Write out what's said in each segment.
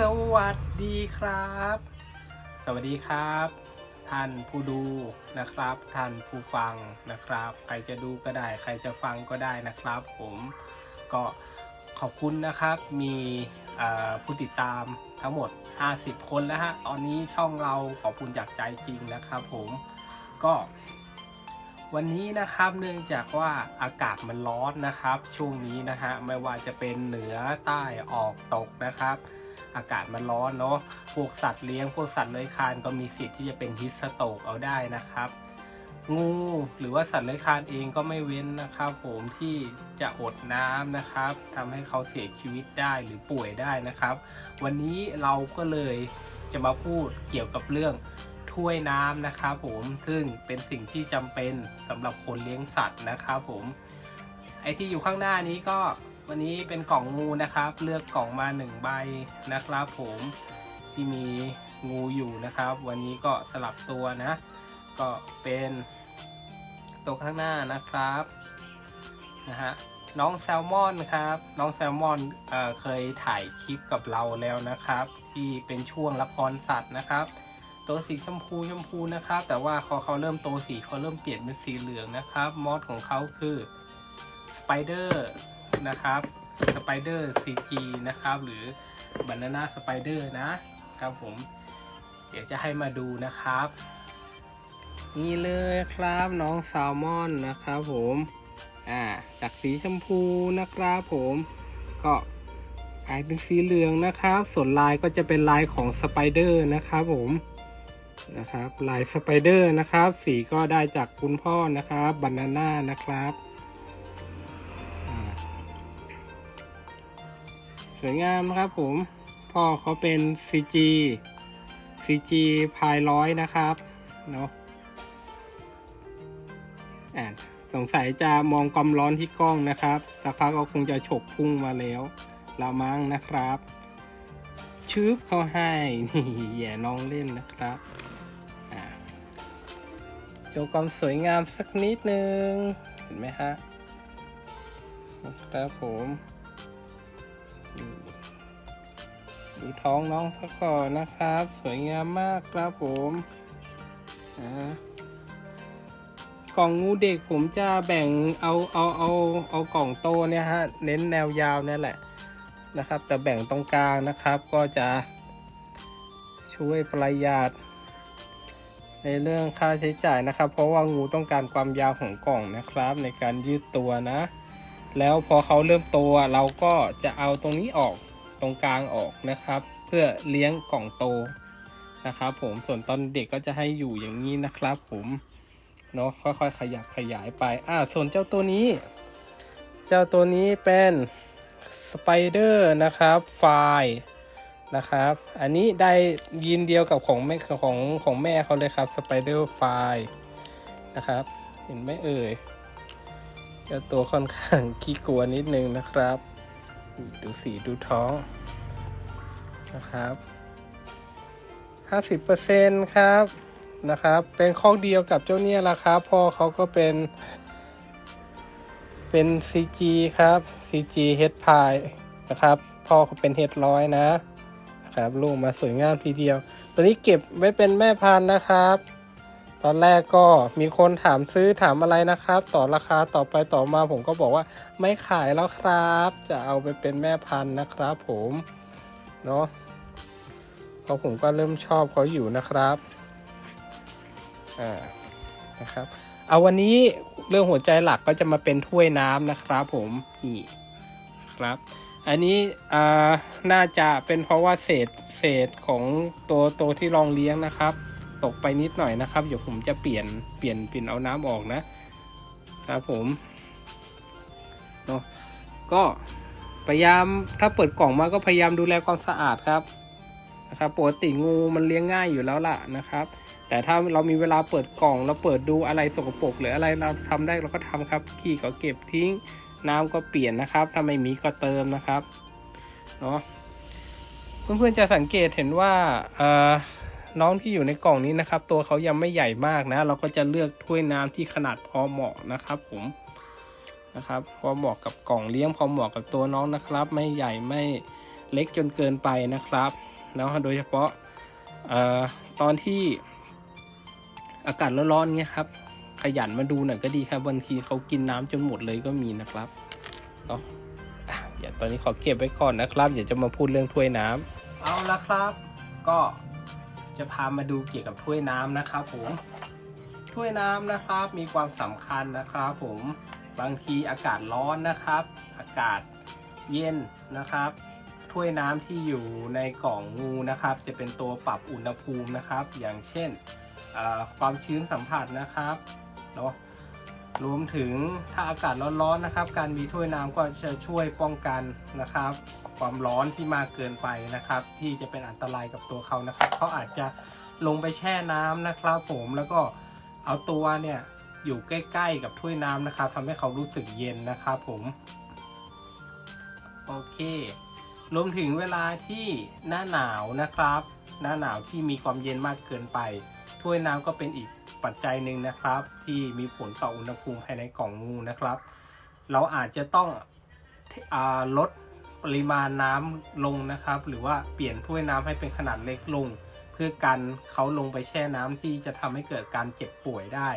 สวัสดีครับ สวัสดีครับ ท่านผู้ดูนะครับ ท่านผู้ฟังนะครับ ใครจะดูก็ได้ ใครจะฟังก็ได้นะครับ ผมก็ขอบคุณนะครับ มีผู้ติดตามทั้งหมด 50 คนแล้วฮะตอนนี้ช่องเราขอบคุณจากใจจริงนะครับ ผมก็วันนี้นะครับเนื่องจากว่าอากาศมันร้อนนะครับ ช่วงนี้นะฮะไม่ว่าจะเป็นเหนือใต้ออกตกนะครับ อากาศมันร้อนเนาะพวกสัตว์เลี้ยงพวกสัตว์เลื้อยคลานก็มีสิทธิ์ที่จะเป็นฮิสโตกเอาได้นะครับ งูหรือว่าสัตว์เลื้อยคลานเองก็ไม่เว้นนะครับผมที่จะอดน้ำนะครับทำให้เขาเสียชีวิตได้หรือป่วยได้นะครับ วันนี้เราก็เลยจะมาพูดเกี่ยวกับเรื่องถ้วยน้ำนะครับผมซึ่งเป็นสิ่งที่จำเป็นสำหรับคนเลี้ยงสัตว์นะครับผมไอที่อยู่ข้างหน้านี้ก็ วันนี้เป็นกล่องงูนะครับ เลือกกล่องมาหนึ่งใบนะครับผมที่มีงูอยู่นะครับ วันนี้ก็สลับตัวนะ ก็เป็นตัวข้างหน้านะครับนะฮะน้องแซลมอนครับ น้องแซลมอนเออเคยถ่ายคลิปกับเราแล้วนะครับ ที่เป็นช่วงละครสัตว์นะครับ ตัวสีชมพูชมพูนะครับ แต่ว่าพอเขาเริ่มโตสีเขาเริ่มเปลี่ยนเป็นสีเหลืองนะครับ มอดของเขาคือสไปเดอร์ นะครับสไปเดอร์ซีจีนะครับ หรือบานาน่าสไปเดอร์นะครับผม เดี๋ยวจะให้มาดูนะครับ นี่เลยครับน้องแซลมอนนะครับผมอ่าจากสีชมพูนะครับผมก็กลายเป็นสีเหลืองนะครับ ส่วนลายก็จะเป็นลายของสไปเดอร์นะครับผมนะครับลายสไปเดอร์นะครับ สีก็ได้จากคุณพ่อนะครับบานาน่านะครับ สวยงามนะครับผม พ่อเขาเป็น CG CG พายร้อยนะครับเนาะอ่าสงสัยจะมองความร้อนที่กล้องนะครับสักพักก็คงจะฉกพุ่งมาแล้วละมั้งนะครับชืบเขาให้นี่แย่น้องเล่นนะครับโชว์ความสวยงามสักนิดนึง เห็นไหมฮะ ครับผม ดูท้องน้องสักก่อนนะครับ สวยงามมากครับผมกล่องงูเด็กผมจะแบ่งเอาเอาเอาเอากล่องโตเนี่ยฮะเน้นแนวยาวนี่แหละนะครับ แต่แบ่งตรงกลางนะครับก็จะช่วยประหยัดในเรื่องค่าใช้จ่ายนะครับ เพราะว่างูต้องการความยาวของกล่องนะครับ ในการยืดตัวนะ แล้วพอเขาเริ่มโตอะเราก็จะเอาตรงนี้ออก ตรงกลางออกนะครับ เพื่อเลี้ยงกล่องโตนะครับผมส่วนตอนเด็กก็จะให้อยู่อย่างนี้นะครับ ผมเนาะค่อยๆ ขยับขยายไปอ่าส่วนเจ้าตัวนี้ เจ้าตัวนี้เป็นสไปเดอร์นะครับไฟนะครับ อันนี้ได้ยีนเดียวกับของแม่ของของแม่เขาเลยครับ Spider f i นะครับ เห็นไหมเอ่ยเจ้าตัวค่อนข้างขี้กลัวนิดนึงนะครับ ดูสีดูท้องนะครับ 50%ครับนะครับ เป็นข้อเดียวกับเจ้าเนี่ยละครับพ่อเขาก็เป็นเป็น CG ครับ CG Head Pie นะครับ พ่อเขาเป็น Head ร้อยนะครับ ลูกมาสวยงามทีเดียว ตัวนี้เก็บไว้เป็นแม่พันธุ์นะครับ ตอนแรกก็มีคนถามซื้อถามอะไรนะครับ ต่อราคาต่อไปต่อมาผมก็บอกว่าไม่ขายแล้วครับ จะเอาไปเป็นแม่พันธุ์นะครับผมเนาะเพราะผมก็เริ่มชอบเขาอยู่นะครับอ่านะครับ เอาวันนี้เรื่องหัวใจหลักก็จะมาเป็นถ้วยน้ำนะครับผมนี่ครับ อันนี้อ่าน่าจะเป็นเพราะว่าเศษเศษของตัวตัวที่ลองเลี้ยงนะครับ ตกไปนิดหน่อยนะครับ เดี๋ยวผมจะเปลี่ยนเปลี่ยนเปลี่ยนเอาน้ำออกนะครับผมเนาะก็พยายามถ้าเปิดกล่องมาก็พยายามดูแลความสะอาดครับนะครับปกติงูมันเลี้ยงง่ายอยู่แล้วล่ะนะครับ แต่ถ้าเรามีเวลาเปิดกล่องเราเปิดดูอะไรสกปรกหรืออะไรเราทำได้เราก็ทำครับขี้ก็เก็บทิ้ง น้ำก็เปลี่ยนนะครับ ถ้าไม่มีก็เติมนะครับเนาะเพื่อนๆจะสังเกตเห็นว่าเอ่อ น้องที่อยู่ในกล่องนี้นะครับ ตัวเขายังไม่ใหญ่มากนะ เราก็จะเลือกถ้วยน้ำที่ขนาดพอเหมาะนะครับ ผมนะครับ พอเหมาะกับกล่องเลี้ยงพอเหมาะกับตัวน้องนะครับ ไม่ใหญ่ไม่เล็กจนเกินไปนะครับเนาะโดยเฉพาะอ่อตอนที่อากาศร้อนๆเงี้ยครับ ขยันมาดูหน่อยก็ดีครับบางทีเขากินน้ำจนหมดเลยก็มีนะครับเนาะอะเดี๋ยวตอนนี้ขอเก็บไว้ก่อนนะครับเดี๋ยวจะมาพูดเรื่องถ้วยน้ำเอาละครับ ก็ จะพามาดูเกี่ยวกับถ้วยน้ำนะครับผม ถ้วยน้ำนะครับมีความสำคัญนะครับผมบางทีอากาศร้อนนะครับ อากาศเย็นนะครับ ถ้วยน้ำที่อยู่ในกล่องงูนะครับ จะเป็นตัวปรับอุณหภูมินะครับ อย่างเช่นความชื้นสัมผัสนะครับเนาะรวมถึงถ้าอากาศร้อนๆนะครับ การมีถ้วยน้ำก็จะช่วยป้องกันนะครับ ความร้อนที่มากเกินไปนะครับ ที่จะเป็นอันตรายกับตัวเขานะครับเขาอาจจะลงไปแช่น้ำนะครับ ผมแล้วก็เอาตัวเนี่ยอยู่ใกล้ ๆ กับถ้วยน้ำนะครับทำให้เขารู้สึกเย็นนะครับผมโอเครวมถึงเวลาที่หน้าหนาวนะครับ หน้าหนาวที่มีความเย็นมากเกินไป ถ้วยน้ำก็เป็นอีกปัจจัยหนึ่งนะครับ ที่มีผลต่ออุณหภูมิภายในกล่องงูนะครับ เราอาจจะต้องอลด ปริมาณน้ำลงนะครับ หรือว่าเปลี่ยนถ้วยน้ำให้เป็นขนาดเล็กลง เพื่อกันเขาลงไปแช่น้ำที่จะทำให้เกิดการเจ็บป่วยได้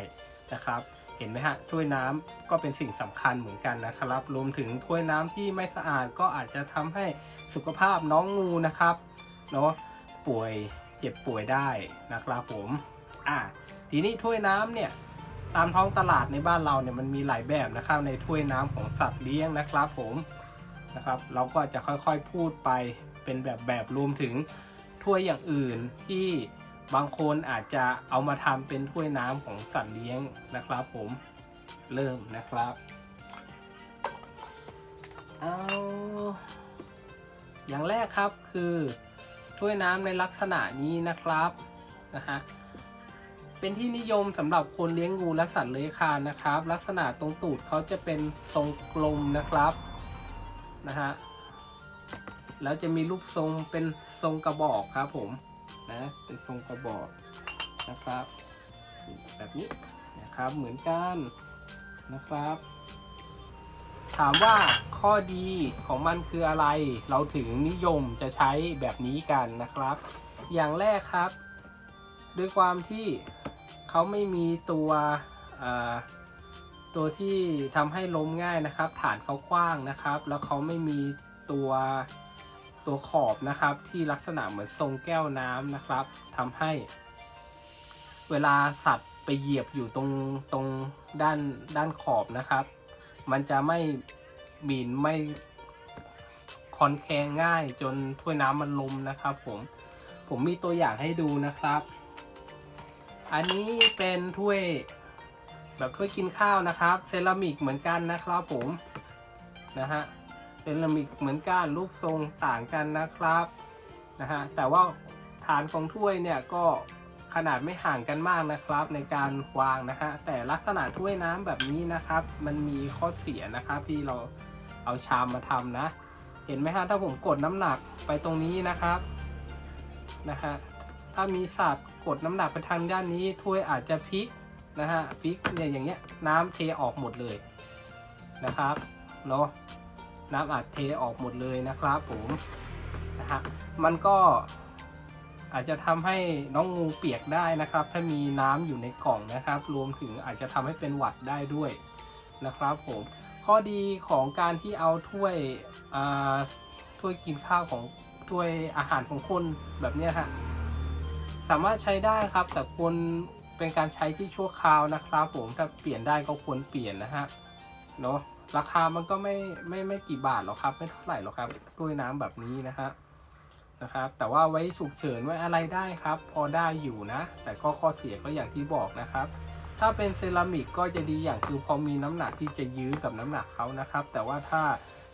นะครับ เห็นไหมฮะถ้วยน้ำก็เป็นสิ่งสำคัญเหมือนกันนะครับ รวมถึงถ้วยน้ำที่ไม่สะอาดก็อาจจะทำให้สุขภาพน้องงูนะครับเนาะป่วยเจ็บป่วยได้นะครับผมอ่าทีนี้ถ้วยน้ำเนี่ยตามท้องตลาดในบ้านเราเนี่ยมันมีหลายแบบนะครับในถ้วยน้ำของสัตว์เลี้ยงนะครับผม นะครับ เราก็จะค่อยๆพูดไปเป็นแบบแบบรวมถึงถ้วยอย่างอื่นที่บางคนอาจจะเอามาทำเป็นถ้วยน้ำของสัตว์เลี้ยงนะครับ ผมเริ่มนะครับ เอาอย่างแรกครับคือถ้วยน้ำในลักษณะนี้นะครับนะฮะเป็นที่นิยมสำหรับคนเลี้ยงงูและสัตว์เลื้อยคลานนะครับ ลักษณะตรงตูดเขาจะเป็นทรงกลมนะครับ นะฮะแล้วจะมีรูปทรงเป็นทรงกระบอกครับผมนะเป็นทรงกระบอกนะครับ แบบนี้นะครับเหมือนกันนะครับ ถามว่าข้อดีของมันคืออะไร เราถึงนิยมจะใช้แบบนี้กันนะครับ อย่างแรกครับ ด้วยความที่เขาไม่มีตัวอ่า ตัวที่ทำให้ล้มง่ายนะครับ ฐานเขากว้างนะครับ แล้วเขาไม่มีตัวตัวขอบนะครับ ที่ลักษณะเหมือนทรงแก้วน้ำนะครับทำให้ เวลาสัตว์ไปเหยียบอยู่ตรงตรงด้านด้านขอบนะครับ มันจะไม่หมินไม่คอนแคงง่ายจนถ้วยน้ำมันลมนะครับ ผมผมมีตัวอย่างให้ดูนะครับ อันนี้เป็นถ้วย แบบถ้วยกินข้าวนะครับเซรามิกเหมือนกันนะครับผมนะฮะเซรามิกเหมือนกันรูปทรงต่างกันนะครับนะฮะแต่ว่าฐานของถ้วยเนี่ยก็ขนาดไม่ห่างกันมากนะครับ ในการวางนะฮะแต่ลักษณะถ้วยน้ำแบบนี้นะครับ มันมีข้อเสียนะครับที่เราเอาชามมาทำนะ เห็นไหมฮะถ้าผมกดน้ำหนักไปตรงนี้นะครับนะฮะถ้ามีสัตว์กดน้ำหนักไปทางด้านนี้ถ้วยอาจจะพลิก นะฮะพลิกเนี่ยอย่างเงี้ยน้ำเทออกหมดเลยนะครับเนาะน้ำอาจเทออกหมดเลยนะครับผมนะฮะมันก็อาจจะทำให้น้องงูเปียกได้นะครับ ถ้ามีน้ำอยู่ในกล่องนะครับ รวมถึงอาจจะทำให้เป็นหวัดได้ด้วยนะครับผมข้อดีของการที่เอาถ้วยอ่าถ้วยกินข้าวของถ้วยอาหารของคนแบบเนี้ยฮะสามารถใช้ได้ครับแต่ควร เป็นการใช้ที่ชั่วคราวนะครับผมถ้าเปลี่ยนได้ก็ควรเปลี่ยนนะฮะเนาะราคามันก็ไม่ไม่ไม่กี่บาทหรอกครับ ไม่เท่าไหร่หรอกครับถ้วยน้ำแบบนี้นะฮะนะครับ แต่ว่าไว้ฉุกเฉินไว้อะไรได้ครับ พอได้อยู่นะ แต่ก็ข้อเสียก็อย่างที่บอกนะครับ ถ้าเป็นเซรามิกก็จะดีอย่างคือพอมีน้ำหนักที่จะยื้อกับน้ำหนักเขานะครับ แต่ว่าถ้า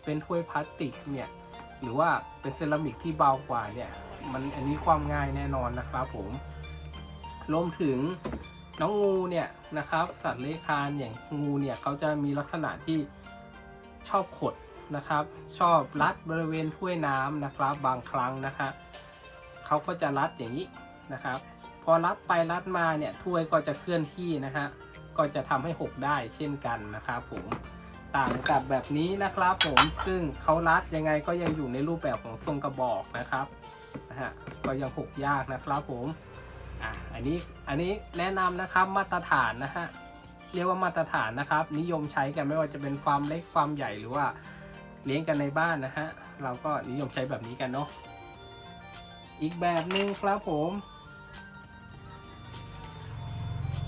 เป็นถ้วยพลาสติกเนี่ยหรือว่าเป็นเซรามิกที่เบากว่าเนี่ยมันอันนี้ความง่ายแน่นอนนะครับผม รวมถึงน้องงูเนี่ยนะครับ สัตว์เลื้อยคลานอย่างงูเนี่ยเขาจะมีลักษณะที่ชอบขดนะครับ ชอบรัดบริเวณถ้วยน้ำนะครับ บางครั้งนะครับเขาก็จะรัดอย่างนี้นะครับ พอรัดไปรัดมาเนี่ยถ้วยก็จะเคลื่อนที่นะฮะก็จะทำให้หกได้เช่นกันนะครับผมต่างกับแบบนี้นะครับผมซึ่งเขารัดยังไงก็ยังอยู่ในรูปแบบของทรงกระบอกนะครับนะฮะก็ยังหกยากนะครับผม อะอันนี้อันนี้แนะนำนะครับมาตรฐานนะฮะเรียกว่ามาตรฐานนะครับ นิยมใช้กันไม่ว่าจะเป็นฟาร์มเล็กฟาร์มใหญ่หรือว่าเลี้ยงกันในบ้านนะฮะเราก็นิยมใช้แบบนี้กันเนาะอีกแบบหนึ่งครับผม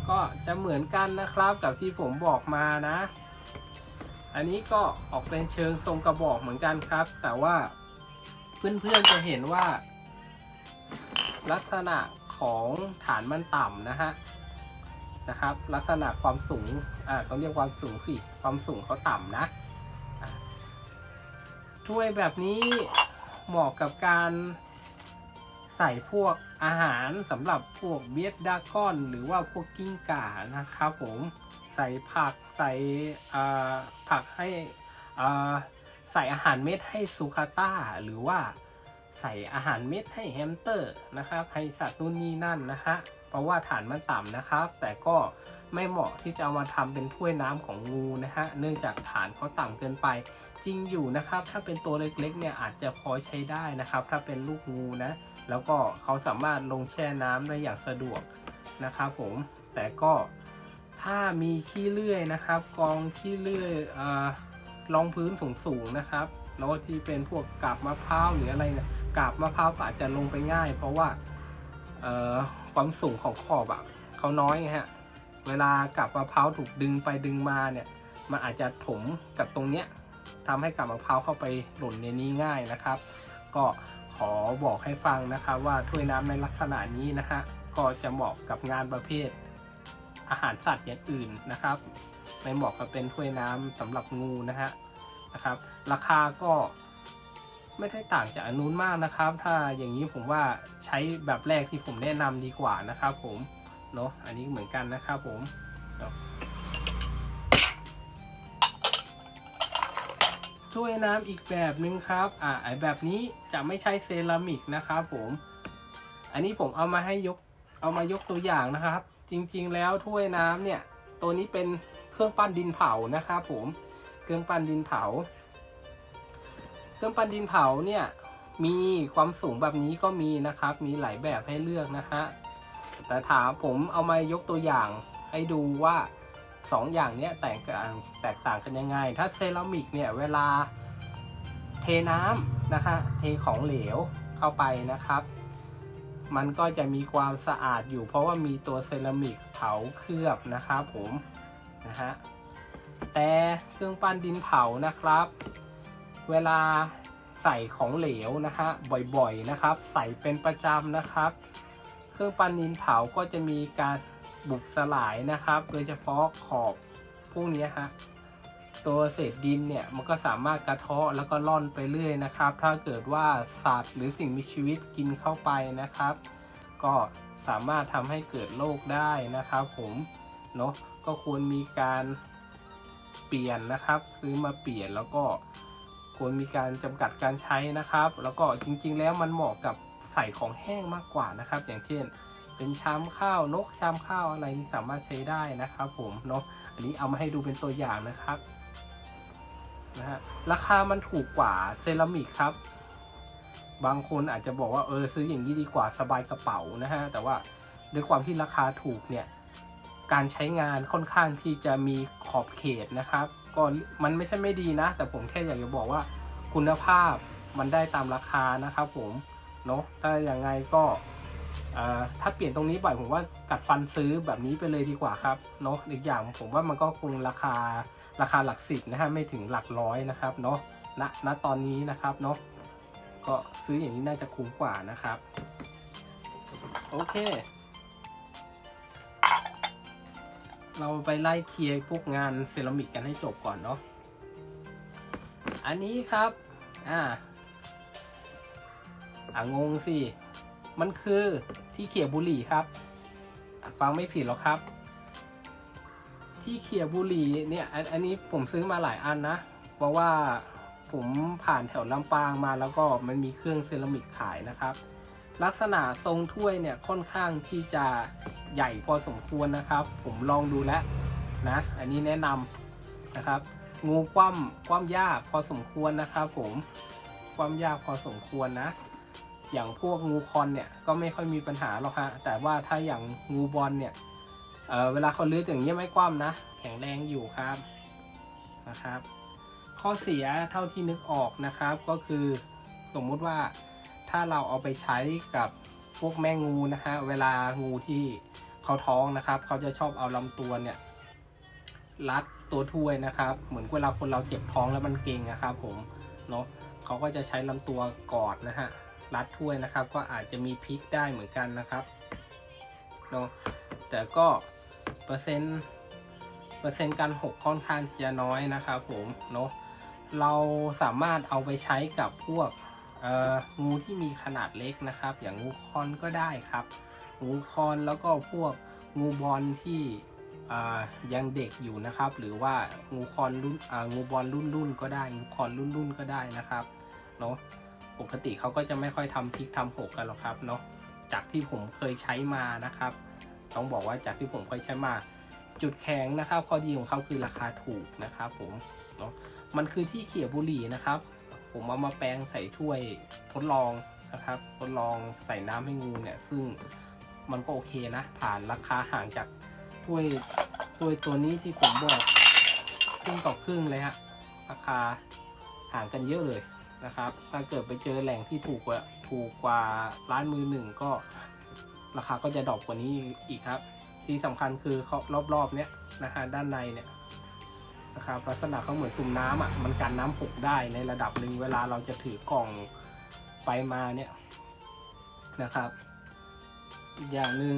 ก็จะเหมือนกันนะครับกับที่ผมบอกมานะ อันนี้ก็ออกเป็นเชิงทรงกระบอกเหมือนกันครับ แต่ว่าเพื่อนๆจะเห็นว่า ลักษณะ ของฐานมันต่ำนะฮะนะครับ ลักษณะความสูงอ่าต้องเรียกความสูงสิความสูงเขาต่ำนะถ้วยแบบนี้เหมาะกับการใส่พวกอาหารสำหรับพวกเบียดดาก้อนหรือว่าพวกกิ้งก่านะครับผมใส่ผักใส่ผักให้ใส่อาหารเม็ดให้ซูคาต้าหรือว่า ใส่อาหารเม็ดให้แฮมสเตอร์นะครับให้สัตว์นู่นนี่นั่นนะฮะเพราะว่าฐานมันต่ำนะครับ แต่ก็ไม่เหมาะที่จะเอามาทำเป็นถ้วยน้ำของงูนะฮะเนื่องจากฐานเขาต่ำเกินไป จริงอยู่นะครับ ถ้าเป็นตัวเล็กๆเนี่ยอาจจะพอใช้ได้นะครับ ถ้าเป็นลูกงูนะ แล้วก็เขาสามารถลงแช่น้ำได้อย่างสะดวกนะครับผมแต่ก็ถ้ามีขี้เลื่อยนะครับ กองขี้เลื่อยอรองพื้นสูงๆนะครับแล้วที่เป็นพวกกาบมะพร้าวหรืออะไรเนี่ย กาบมะพร้าวอาจจะลงไปง่าย เพราะว่าความสูงของขอบอะเขาน้อยฮะเวลากาบมะพร้าวถูกดึงไปดึงมาเนี่ยมันอาจจะถมกับตรงเนี้ยทำให้กาบมะพร้าวเข้าไปหล่นในนี้ง่ายนะครับ ก็ขอบอกให้ฟังนะครับว่าถ้วยน้ำในลักษณะนี้นะฮะก็จะเหมาะกับงานประเภท อาหารสัตว์อย่างอื่นนะครับไม่เหมาะกับเป็นถ้วยน้ำสำหรับงูนะฮะนะครับ ราคาก็ ไม่ได้ต่างจากอันนู้นมากนะครับ ถ้าอย่างนี้ผมว่าใช้แบบแรกที่ผมแนะนำดีกว่านะครับผมเนาะอันนี้เหมือนกันนะครับผมถ้วยน้ำอีกแบบนึงครับอ่าไอแบบนี้จะไม่ใช่เซรามิกนะครับผมอันนี้ผมเอามาให้ยกเอามายกตัวอย่างนะครับ จริงๆแล้วถ้วยน้ำเนี่ย ตัวนี้เป็นเครื่องปั้นดินเผานะครับผมเครื่องปั้นดินเผา เครื่องปั้นดินเผาเนี่ยมีความสูงแบบนี้ก็มีนะครับ มีหลายแบบให้เลือกนะฮะ แต่ถามผมเอามายกตัวอย่างให้ดูว่าสองอย่างเนี้ยแตกต่แตกต่างกันยังไง ถ้าเซรามิกเนี่ยเวลาเทน้ำนะฮะ เทของเหลวเข้าไปนะครับ มันก็จะมีความสะอาดอยู่ เพราะว่ามีตัวเซรามิกเผาเคลือบนะครับผมนะฮะ แต่เครื่องปั้นดินเผานะครับ เวลาใส่ของเหลวนะฮะบ่อยๆนะครับ ใส่เป็นประจำนะครับ เครื่องปั้นดินเผาก็จะมีการบุบสลายนะครับ โดยเฉพาะขอบพวกนี้ฮะตัวเศษดินเนี่ยมันก็สามารถกระเทาะแล้วก็ล่อนไปเรื่อยนะครับ ถ้าเกิดว่าสัตว์หรือสิ่งมีชีวิตกินเข้าไปนะครับ ก็สามารถทำให้เกิดโรคได้นะครับ ผมเนาะก็ควรมีการเปลี่ยนนะครับ ซื้อมาเปลี่ยนแล้วก็ ควรมีการจำกัดการใช้นะครับ แล้วก็จริงๆ แล้วมันเหมาะกับใส่ของแห้งมากกว่านะครับ อย่างเช่น เป็นชามข้าวนกชามข้าวอะไรนี่สามารถใช้ได้นะครับ ผมเนาะอันนี้เอามาให้ดูเป็นตัวอย่างนะครับนะฮะราคามันถูกกว่าเซรามิกครับ บางคนอาจจะบอกว่าเออซื้ออย่างนี้ดีกว่าสบายกระเป๋านะฮะแต่ว่าด้วยความที่ราคาถูกเนี่ยการใช้งานค่อนข้างที่จะมีขอบเขตนะครับ ก็มันไม่ใช่ไม่ดีนะ แต่ผมแค่อยากจะบอกว่าคุณภาพมันได้ตามราคานะครับผมเนาะถ้าอย่างไงก็ถ้าเปลี่ยนตรงนี้บ่อยผมว่ากัดฟันซื้อแบบนี้ไปเลยดีกว่าครับเนาะอีกอย่างผมว่ามันก็คงราคาราคาหลักสิบนะฮะไม่ถึงหลักร้อยนะครับเนาะณณตอนนี้นะครับเนาะก็ซื้ออย่างนี้น่าจะคุ้มกว่านะครับ โอเค เราไปไล่เคลียร์พวกงานเซรามิกกันให้จบก่อนเนาะ อันนี้ครับ อ่า อ่างงสิ มันคือที่เขี่ยบุหรี่ครับ ฟังไม่ผิดหรอกครับ ที่เขี่ยบุหรี่เนี่ยอันอันนี้ผมซื้อมาหลายอันนะ เพราะว่าผมผ่านแถวลำปางมาแล้วก็มันมีเครื่องเซรามิกขายนะครับ ลักษณะทรงถ้วยเนี่ยค่อนข้างที่จะใหญ่พอสมควรนะครับ ผมลองดูแล้วนะ อันนี้แนะนำนะครับ งูคว่ำคว่ำยากพอสมควรนะครับผมคว่ำยากพอสมควรนะ อย่างพวกงูคอนเนี่ยก็ไม่ค่อยมีปัญหาหรอกฮะแต่ว่าถ้าอย่างงูบอลเนี่ยเเวลาเขาเลื้อยอย่างเงี้ยไม่คว่ำนะ แข็งแรงอยู่ครับนะครับ ข้อเสียเท่าที่นึกออกนะครับก็คือสมมุติว่า ถ้าเราเอาไปใช้กับพวกแม่งูนะฮะเวลางูที่เขาท้องนะครับ เขาจะชอบเอาลำตัวเนี่ยรัดตัวถ้วยนะครับ เหมือนเวลาคนเราเจ็บท้องแล้วมันเก่งนะครับผมเนาะเขาก็จะใช้ลำตัวกอดนะฮะรัดถ้วยนะครับ ก็อาจจะมีพลิกได้เหมือนกันนะครับเนาะแต่ก็เปอร์เซ็นต์เปอร์เซ็นต์การหกค่อนข้างที่จะน้อยนะครับผมเนาะเราสามารถเอาไปใช้กับพวก งูที่มีขนาดเล็กนะครับ อย่างงูคอนก็ได้ครับ งูคอนแล้วก็พวกงูบอลที่ยังเด็กอยู่นะครับ หรือว่างูคอนรุ่นงูบอลรุ่นรุ่นก็ได้ งูคอนรุ่นรุ่นก็ได้นะครับเนาะปกติเขาก็จะไม่ค่อยทำพลิกทำหกกันหรอกครับเนาะจากที่ผมเคยใช้มานะครับ ต้องบอกว่าจากที่ผมเคยใช้มาจุดแข็งนะครับข้อดีของเขาคือราคาถูกนะครับผมเนาะมันคือที่เขี่ยบุหรี่นะครับ ผมเอามาแปลงใส่ถ้วยทดลองนะครับ ทดลองใส่น้ำให้งูเนี่ย ซึ่งมันก็โอเคนะ ผ่านราคาห่างจากถ้วยถ้วยตัวนี้ที่ผมบอกครึ่งต่อครึ่งเลยฮะ ราคาห่างกันเยอะเลยนะครับ ถ้าเกิดไปเจอแหล่งที่ถูกกว่าถูกกว่าร้านมือหนึ่งก็ราคาก็จะดรอปกว่านี้อีกครับ ที่สำคัญคือเขารอบๆเนี้ยนะฮะด้านในเนี่ย นะครับลักษณะเขาเหมือนตุ่มน้ำอะมันกันน้ำหกได้ในระดับหนึ่งเวลาเราจะถือกล่องไปมาเนี่ยนะครับอีกอย่างหนึ่ง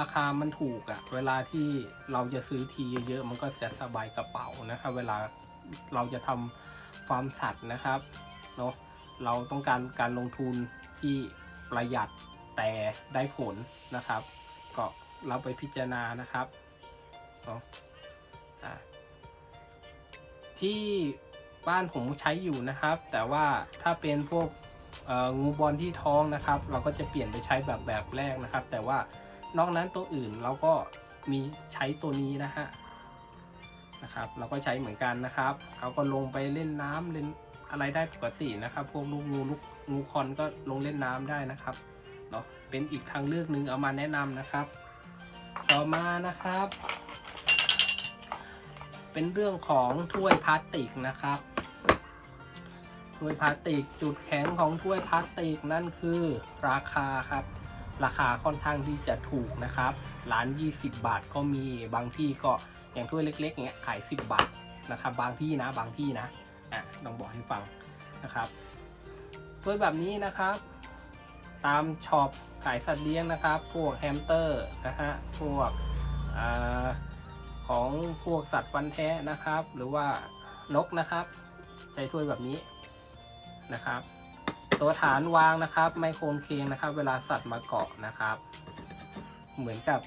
ราคามันถูกอะเวลาที่เราจะซื้อทีเยอะๆมันก็จะสบายกระเป๋านะครับ เวลาเราจะทำฟาร์มสัตว์นะครับเนาะเราต้องการการลงทุนที่ประหยัดแต่ได้ผลนะครับ ก็เราไปพิจารณานะครับเนาะอะ ที่บ้านผมใช้อยู่นะครับ แต่ว่าถ้าเป็นพวกงูบอลที่ท้องนะครับ เราก็จะเปลี่ยนไปใช้แบบแบบแรกนะครับ แต่ว่านอกนั้นตัวอื่นเราก็มีใช้ตัวนี้นะฮะนะครับ เราก็ใช้เหมือนกันนะครับเขาก็ลงไปเล่นน้ำเล่นอะไรได้ปกตินะครับ พวกลูกงูลูกงูคอนก็ลงเล่นน้ำได้นะครับเนาะเป็นอีกทางเลือกหนึ่งเอามาแนะนำนะครับ ต่อมานะครับ เป็นเรื่องของถ้วยพลาสติกนะครับถ้วยพลาสติกจุดแข็งของถ้วยพลาสติกนั่นคือราคาครับ ราคาค่อนข้างที่จะถูกนะครับร้าน20 บาทก็มีบางที่ก็อย่างถ้วยเล็กๆเงี้ยขาย 10 บาทนะครับ บางที่นะบางที่นะอะต้องบอกให้ฟังนะครับถ้วยแบบนี้นะครับ ตามช็อปขายสัตว์เลี้ยงนะครับ พวกแฮมสเตอร์นะฮะพวกอ่า ของพวกสัตว์ฟันแท้นะครับ หรือว่านกนะครับ ใช้ถ้วยแบบนี้นะครับ ตัวฐานวางนะครับ ไม่โคนเคงนะครับ เวลาสัตว์มาเกาะนะครับ เหมือนกับ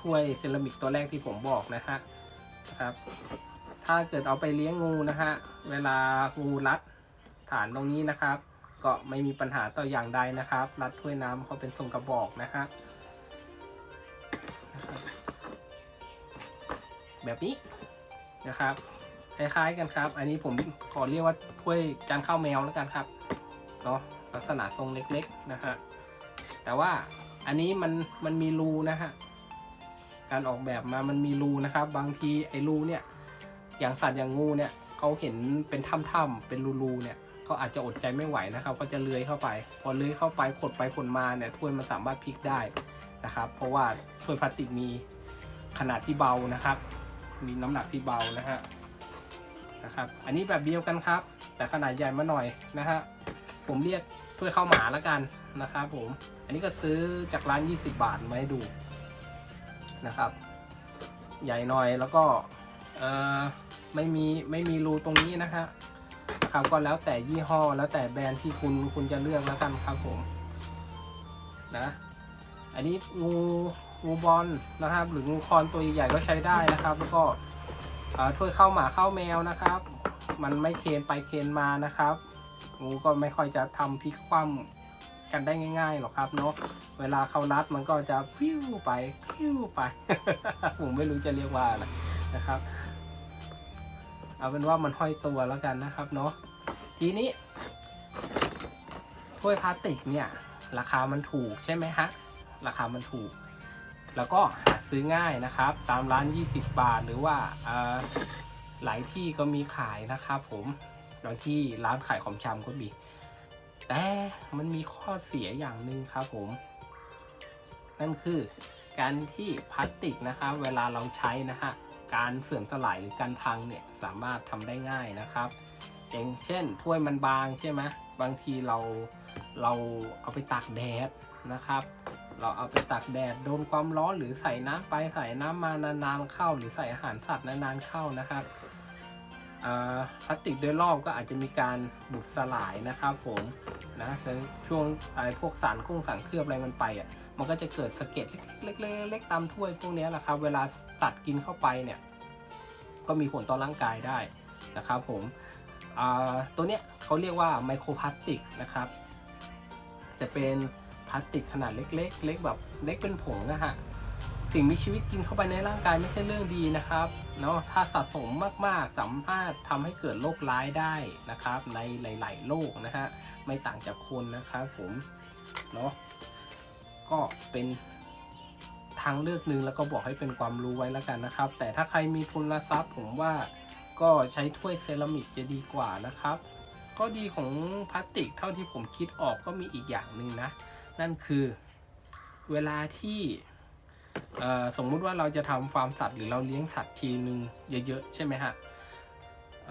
ถ้วยเซรามิกตัวแรกที่ผมบอกนะฮะนะครับ ถ้าเกิดเอาไปเลี้ยงงูนะฮะเวลางูรัดฐานตรงนี้นะครับ ก็ไม่มีปัญหาต่ออย่างใดนะครับ รัดถ้วยน้ำเขาเป็นทรงกระบอกนะฮะ แบบนี้นะครับคล้ายๆกันครับ อันนี้ผมขอเรียกว่าถ้วยจานข้าวแมวแล้วกันครับเนาะลักษณะทรงเล็กๆนะฮะแต่ว่าอันนี้มันมันมีรูนะฮะการออกแบบมามันมีรูนะครับ บางทีไอ้รูเนี่ย อย่างสัตว์อย่างงูเนี่ยเขาเห็นเป็นถ้ำๆเป็นรูๆเนี่ยเขาอาจจะอดใจไม่ไหวนะครับ ก็จะเลื้อยเข้าไป พอเลื้อยเข้าไปขดไปขดมาเนี่ยถ้วยมันสามารถพลิกได้นะครับ เพราะว่าถ้วยพลาสติกมีขนาดที่เบานะครับ มีน้ำหนักที่เบานะฮะนะครับ อันนี้แบบเดียวกันครับ แต่ขนาดใหญ่มาหน่อยนะฮะผมเรียกถ้วยข้าวหมาแล้วกันนะครับผม อันนี้ก็ซื้อจากร้าน 20 บาทมาให้ดูนะครับ ใหญ่หน่อยแล้วก็เออไม่มีไม่มีรูตรงนี้นะฮะครับก็แล้วแต่ยี่ห้อแล้วแต่แบรนด์ที่คุณคุณจะเลือกแล้วกันครับผมนะ อันนี้งู งูบอลนะครับ หรืองูคอนตัวใหญ่ๆก็ใช้ได้นะครับ แล้วก็ถ้วยข้าวหมาข้าวแมวนะครับ มันไม่เคนไปเคนมานะครับ งูก็ไม่ค่อยจะทำพลิกคว่ำกันได้ง่ายๆหรอกครับเนาะเวลาเขารัดมันก็จะฟิวไปฟิวไปผมไม่รู้จะเรียกว่าอะไรนะครับ เอาเป็นว่ามันห้อยตัวแล้วกันนะครับเนาะทีนี้ถ้วยพลาสติกเนี่ย ราคามันถูกใช่ไหมฮะราคามันถูก แล้วก็หาซื้อง่ายนะครับ ตามร้าน 20 บาท หรือว่าหลายที่ก็มีขายนะครับผมบางที่ร้านขายของชำก็มี แต่มันมีข้อเสียอย่างหนึ่งครับผม นั่นคือการที่พลาสติกนะครับ เวลาเราใช้นะฮะการเสื่อมสลายหรือการพังเนี่ยสามารถทำได้ง่ายนะครับ อย่างเช่นถ้วยมันบางใช่ไหมบางทีเราเราเอาไปตากแดดนะครับ เราเอาไปตากแดดโดนความร้อนหรือใส่น้ำไปใส่น้ำมานานๆเข้า หรือใส่อาหารสัตว์นานๆเข้านะครับพลาสติกโดยรอบก็อาจจะมีการบุบสลายนะครับผมนะช่วงไอ้พวกสารกุ้งสารเคลือบอะไรมันไปอะมันก็จะเกิดสะเก็ดเล็กๆเล็กตามถ้วยพวกนี้แหละครับ เวลาสัตว์กินเข้าไปเนี่ยก็มีผลต่อร่างกายได้นะครับผมตัวเนี้ยเขาเรียกว่าไมโครพลาสติกนะครับ จะเป็น พลาสติกขนาดเล็กๆ เล็กแบบเล็กเป็นผงนะฮะ สิ่งมีชีวิตกินเข้าไปในร่างกายไม่ใช่เรื่องดีนะครับเนาะถ้าสะสมมากๆสามารถทำให้เกิดโรคร้ายได้นะครับ ในหลาย ๆโรคนะฮะไม่ต่างจากคนนะครับผมเนาะก็เป็นทางเลือกหนึ่งแล้วก็บอกให้เป็นความรู้ไว้แล้วกันนะครับ แต่ถ้าใครมีทุนทรัพย์ผมว่าก็ใช้ถ้วยเซรามิกจะดีกว่านะครับ ก็ดีของพลาสติกเท่าที่ผมคิดออกก็มีอีกอย่างหนึ่งนะ นั่นคือเวลาที่สมมุติว่าเราจะทำฟาร์มสัตว์หรือเราเลี้ยงสัตว์ทีนึงเยอะๆ ใช่ไหมฮะเ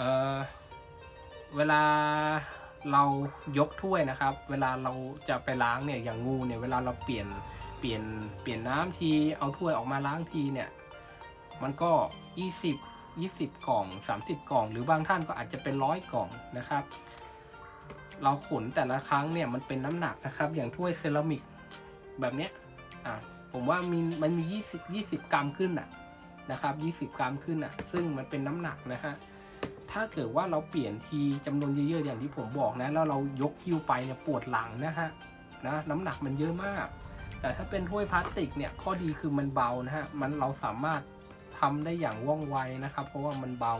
เวลาเรายกถ้วยนะครับ เวลาเราจะไปล้างเนี่ยอย่างงูเนี่ยเวลาเราเปลี่ยนเปลี่ยนเปลี่ยนน้ำทีเอาถ้วยออกมาล้างทีเนี่ยมันก็ 20 20 กล่อง 30 กล่อง หรือบางท่านก็อาจจะเป็นร้อยกล่องนะครับ เราขนแต่ละครั้งเนี่ยมันเป็นน้ำหนักนะครับ อย่างถ้วยเซรามิกแบบเนี้ยอะผมว่ามีมันมี 20 20 กรัมขึ้นอะนะครับ 20 กรัมขึ้นอะ ซึ่งมันเป็นน้ำหนักนะฮะถ้าเกิดว่าเราเปลี่ยนทีจำนวนเยอะๆอย่างที่ผมบอกนะ แล้วเรายกหิ้วไปเนี่ยปวดหลังนะฮะนะน้ำหนักมันเยอะมาก แต่ถ้าเป็นถ้วยพลาสติกเนี่ยข้อดีคือมันเบานะฮะมันเราสามารถทำได้อย่างว่องไวนะครับ เพราะว่ามันเบา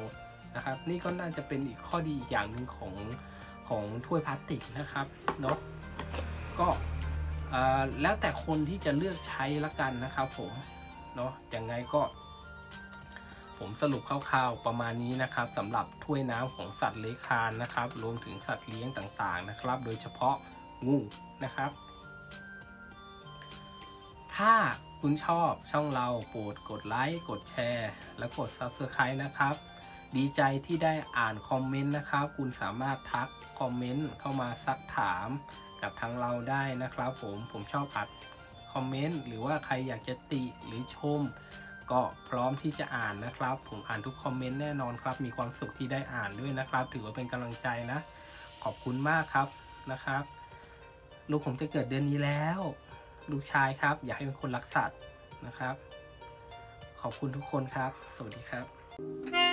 นะครับ นี่ก็น่าจะเป็นอีกข้อดีอีกอย่างหนึ่งของ ของถ้วยพลาสติกนะครับเนาะก็แล้วแต่คนที่จะเลือกใช้ละกันนะครับผมเนาะยังไงก็ ผมสรุปคร่าวๆประมาณนี้นะครับสำหรับถ้วยน้ำของสัตว์เลื้อยคลานนะครับ รวมถึงสัตว์เลี้ยงต่างๆนะครับ โดยเฉพาะงูนะครับ ถ้าคุณชอบช่องเราโปรดกดไลค์กดแชร์ และกด Subscribe นะครับ ดีใจที่ได้อ่านคอมเมนต์นะครับ คุณสามารถทักคอมเมนต์เข้ามาซักถามกับทางเราได้นะครับ ผมผมชอบอัดคอมเมนต์หรือว่าใครอยากจะติหรือชม ก็พร้อมที่จะอ่านนะครับ ผมอ่านทุกคอมเมนต์แน่นอนครับ มีความสุขที่ได้อ่านด้วยนะครับ ถือว่าเป็นกำลังใจนะ ขอบคุณมากครับนะครับ ลูกผมจะเกิดเดือนนี้แล้ว ลูกชายครับ อยากให้เป็นคนรักสัตว์นะครับ ขอบคุณทุกคนครับ สวัสดีครับ